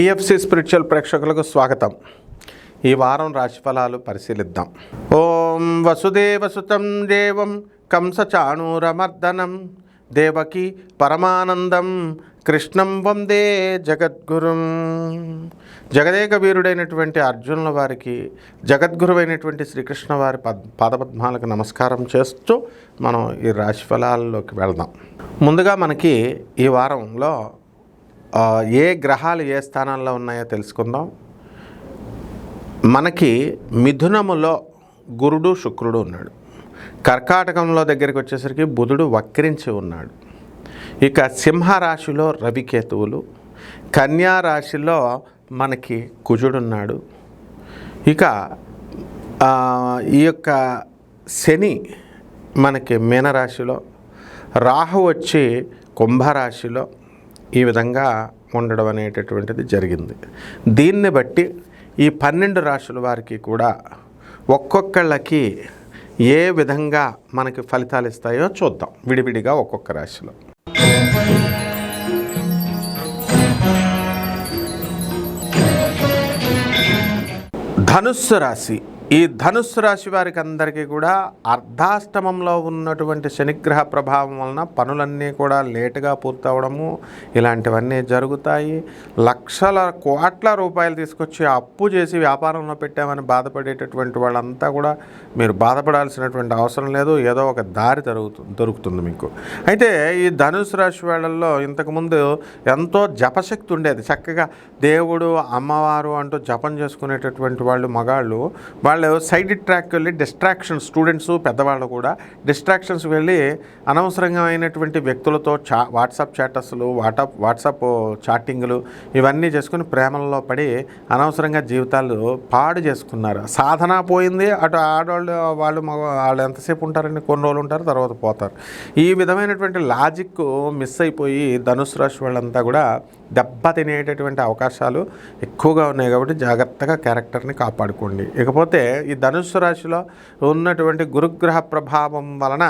PFC spiritual ప్రేక్షకులకు స్వాగతం. ఈ వారం రాశిఫలాలు పరిశీలిద్దాం. ఓం వసుదేవసుతం దేవం కంసచాణూరమర్దనం. దేవకి పరమానందం. కృష్ణం వందే జగద్గురుం. జగదేక వీరుడైనటువంటి అర్జునుల వారికి జగద్గురువైనటువంటి శ్రీకృష్ణ వారి పద్ పాదపద్మాలకు నమస్కారం చేస్తూ మనం ఈ రాశిఫలాల్లోకి వెళ్దాం. ముందుగా మనకి ఈ వారంలో ఏ గ్రహాలు ఏ స్థానంలో ఉన్నాయో తెలుసుకుందాం. మనకి మిథునములో గురుడు శుక్రుడు ఉన్నాడు. కర్కాటకంలో దగ్గరికి వచ్చేసరికి బుధుడు వక్రించి ఉన్నాడు. ఇక సింహరాశిలో రవికేతువులు కన్యా రాశిలో మనకి కుజుడున్నాడు ఇక ఈ యొక్క శని మనకి మీనరాశిలో రాహు వచ్చి కుంభరాశిలో ఈ విధంగా ఉండడం అనేటటువంటిది జరిగింది. దీన్ని బట్టి ఈ పన్నెండు రాశుల వారికి కూడా ఒక్కొక్కళ్ళకి ఏ విధంగా మనకి ఫలితాలు ఇస్తాయో చూద్దాం. విడివిడిగా ఒక్కొక్క రాశిలో. ధనుస్సు రాశి. ఈ ధనుస్సు రాశి వారికి అందరికీ కూడా అర్ధాష్టమంలో ఉన్నటువంటి శనిగ్రహ ప్రభావం వలన పనులన్నీ కూడా లేటుగా పూర్తవడము ఇలాంటివన్నీ జరుగుతాయి. లక్షల కోట్ల రూపాయలు తీసుకొచ్చి అప్పు చేసి వ్యాపారంలో పెట్టామని బాధపడేటటువంటి వాళ్ళంతా కూడా మీరు బాధపడాల్సినటువంటి అవసరం లేదు. ఏదో ఒక దారి దొరుకుతుంది దొరుకుతుంది మీకు. అయితే ఈ ధనుసు రాశి వాళ్ళల్లో ఇంతకుముందు ఎంతో జపశక్తి ఉండేది. చక్కగా దేవుడు అమ్మవారు అంటూ జపం చేసుకునేటటువంటి వాళ్ళు మగాళ్ళు వాళ్ళు సైడ్ ట్రాక్ వెళ్ళి డిస్ట్రాక్షన్ స్టూడెంట్స్ పెద్దవాళ్ళు కూడా డిస్ట్రాక్షన్స్ వెళ్ళి అనవసరంగా అయినటువంటి వ్యక్తులతో చా వాట్సాప్ చాటస్లు వాటాప్ వాట్సాప్ చాటింగ్లు ఇవన్నీ చేసుకుని ప్రేమల్లో పడి అనవసరంగా జీవితాలు పాడు చేసుకున్నారు. సాధన పోయింది అటు ఆడవాళ్ళు వాళ్ళు మగ వాళ్ళు ఎంతసేపు ఉంటారని కొన్ని రోజులు ఉంటారు తర్వాత పోతారు. ఈ విధమైనటువంటి లాజిక్ మిస్ అయిపోయి ధనుసు రాశి వాళ్ళంతా కూడా దెబ్బ తినేటటువంటి అవకాశాలు ఎక్కువగా ఉన్నాయి కాబట్టి జాగ్రత్తగా క్యారెక్టర్ని కాపాడుకోండి. ఇకపోతే ఈ ధనుస్సు రాశిలో ఉన్నటువంటి గురుగ్రహ ప్రభావం వలన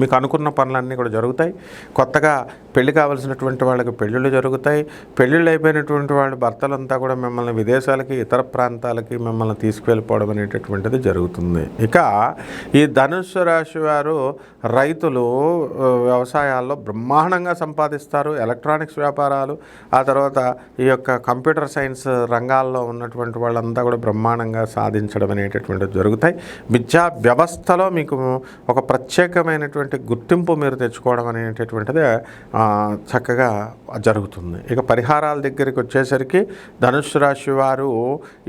మీకు అనుకున్న పనులన్నీ కూడా జరుగుతాయి. కొత్తగా పెళ్ళి కావలసినటువంటి వాళ్ళకి పెళ్ళిళ్ళు జరుగుతాయి. పెళ్ళిళ్ళు అయిపోయినటువంటి వాళ్ళ భర్తలంతా కూడా మిమ్మల్ని విదేశాలకి ఇతర ప్రాంతాలకి మిమ్మల్ని తీసుకువెళ్ళిపోవడం అనేటటువంటిది జరుగుతుంది. ఇక ఈ ధనుస్సు రాశి వారు రైతులు వ్యవసాయాల్లో బ్రహ్మాండంగా సంపాదిస్తారు. ఎలక్ట్రానిక్స్ వ్యాపారాలు ఆ తర్వాత ఈ యొక్క కంప్యూటర్ సైన్స్ రంగాల్లో ఉన్నటువంటి వాళ్ళంతా కూడా బ్రహ్మాండంగా సాధించడం అనేటటువంటిది జరుగుతాయి. విద్యా వ్యవస్థలో మీకు ఒక ప్రత్యేకమైనటువంటి గుర్తింపు మీరు తెచ్చుకోవడం అనేటటువంటిది చక్కగా జరుగుతుంది. ఇక పరిహారాల దగ్గరికి వచ్చేసరికి ధనుసు రాశి వారు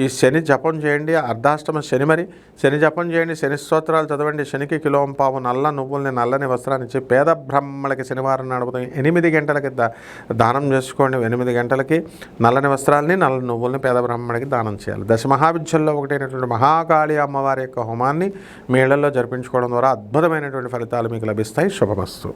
ఈ శని జపం చేయండి అర్ధాష్టమ శని మరి శని జపం చేయండి శని స్తోత్రాలు చదవండి శనికి కిలోం పావు నల్ల నువ్వుల్ని నల్లని వస్త్రాన్ని ఇచ్చి పేద బ్రహ్మలకి శనివారం నడుపుతాం ఎనిమిది గంటలకి దా దానం చేసుకోండి. ఎనిమిది గంటలకి నల్లని వస్త్రాలని నల్ల నువ్వుల్ని పేద బ్రహ్మడికి దానం చేయాలి. దశ మహావిద్యల్లో ఒకటైనటువంటి మహాకాళి అమ్మవారి యొక్క హోమాన్ని మేళల్లో జరిపించుకోవడం ద్వారా అద్భుతమైనటువంటి ఫలితాలు మీకు বাংলা বিস্তায় সভাবাস্তু